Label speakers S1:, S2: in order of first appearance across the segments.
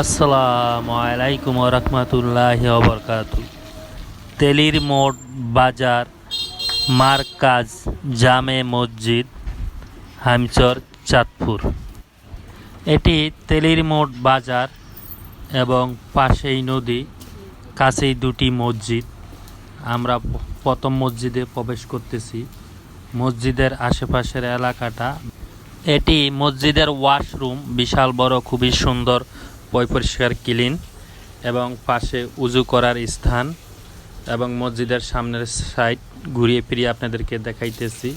S1: আসসালামু আলাইকুম রহমতুল্লাহ বরকাতু তেলির মোড় বাজার, মার্কাজ জামে মসজিদ, হামচর, চাঁদপুর। এটি তেলির মোড় বাজার এবং পাশেই নদী, কাছেই দুটি মসজিদ। আমরা প্রথম মসজিদে প্রবেশ করতেছি। মসজিদের আশেপাশের এলাকাটা। এটি মসজিদের ওয়াশরুম বিশাল বড়, খুবই সুন্দর। পয় পরিষ্কার, ক্লিন এবং পাশে উজু করার স্থান এবং মসজিদের সামনের সাইড ঘুরিয়ে ফিরিয়ে আপনাদেরকে দেখাইতেছি।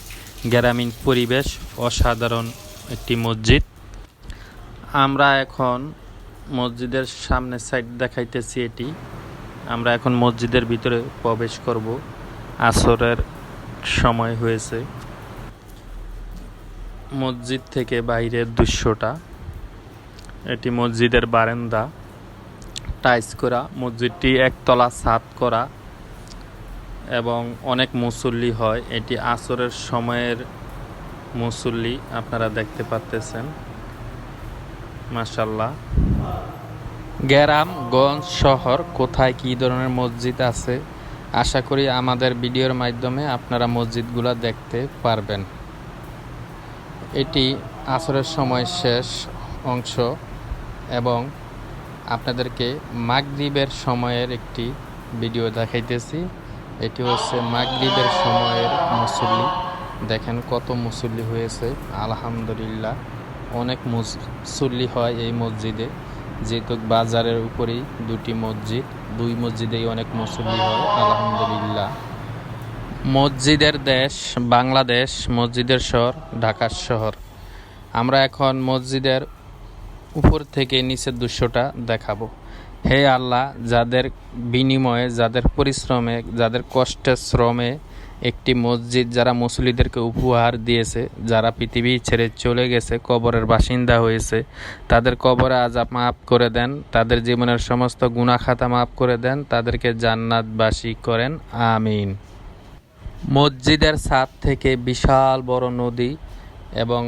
S1: গ্রামীণ পরিবেশ, অসাধারণ একটি মসজিদ। আমরা এখন মসজিদের সামনের সাইড দেখাইতেছি এটি। আমরা এখন মসজিদের ভিতরে প্রবেশ করব। আসরের সময় হয়েছে। মসজিদ থেকে বাইরের দৃশ্যটা এটি মসজিদের বারান্দা। টাইস করা, মসজিদটি একতলা ছাদ করা এবং অনেক মুসল্লি হয়। এটি আসরের সময়ের মুসল্লি, আপনারা দেখতে পাচ্তেছেন মাশাল্লাহ গ্রাম গঞ্জ শহর, কোথায় কী ধরনের মসজিদ আছে? আশা করি আমাদের ভিডিওর মাধ্যমে আপনারা মসজিদগুলো দেখতে পারবেন। এটি আসরের সময় শেষ অংশ। এবং আপনাদেরকে মাগরিবের সময়ের একটি ভিডিও দেখাইতেছি। এটি হচ্ছে মাগরিবের সময়ের মুসল্লি। দেখেন কত মুসল্লি হয়েছে। আলহামদুলিল্লাহ, অনেক মুসল্লি হয় এই মসজিদে। যেহেতু বাজারের উপরেই দুটি মসজিদ, দুই মসজিদেই অনেক মুসল্লি হয়, আলহামদুলিল্লাহ। মসজিদের দেশ বাংলাদেশ, মসজিদের শহর ঢাকার শহর। আমরা এখন মসজিদের উপর থেকে নিচের দৃশ্যটা দেখাবো। হে আল্লাহ, যাদের বিনিময়ে, যাদের পরিশ্রমে, যাদের কষ্টের শ্রমে একটি মসজিদ যারা মুসলিদেরকে উপহার দিয়েছে, যারা পৃথিবী ছেড়ে চলে গেছে, কবরের বাসিন্দা হয়েছে, তাদের কবরে আজাব মাফ করে দেন, তাদের জীবনের সমস্ত গুণাখাতা মাফ করে দেন, তাদেরকে জান্নাতবাসী করেন, আমিন। মসজিদের ছাদ থেকে বিশাল বড় নদী এবং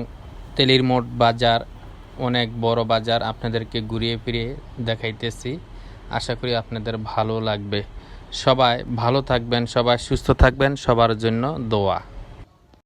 S1: তেলির মোট বাজার অনেক বড় বাজার আপনাদেরকে ঘুরিয়ে ফিরিয়ে দেখাইতেছি। আশা করি আপনাদের ভালো লাগবে। সবাই ভালো থাকবেন, সবাই সুস্থ থাকবেন, সবার জন্য দোয়া।